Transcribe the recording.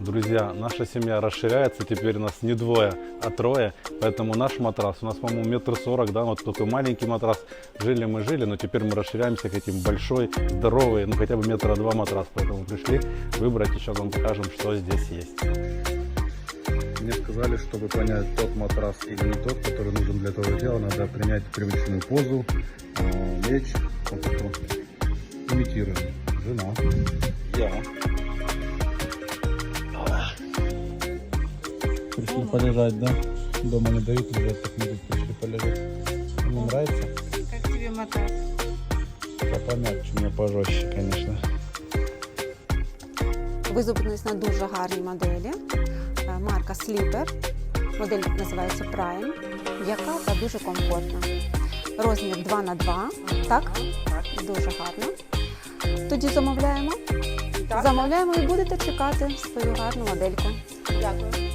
Друзья, наша семья расширяется, теперь нас не двое, а трое, поэтому наш матрас, у нас, по-моему, метр сорок, да, вот такой маленький матрас, жили мы, жили, но теперь мы расширяемся, хотим большой, здоровый, ну хотя бы метра два матрас, поэтому пришли выбрать, сейчас вам покажем, что здесь есть. Мне сказали, чтобы понять тот матрас или не тот, который нужен для этого дела, надо принять привычную позу, лечь, вот эту, имитируем. Жена. Я. Пришли полежать, да? Дома не дают лежать, так мы тут пришли полежать. Мне нравится? Как тебе матрас? Да помягче, мне пожестче, конечно. Ви зупинились на дуже гарній моделі. Е, Марка Sleeper. Модель називається Prime, яка та дуже комфортна. Розмір 2 на 2 так? Дуже гарно. Тоді замовляємо. Замовляємо і будете чекати свою гарну модельку. Дякую.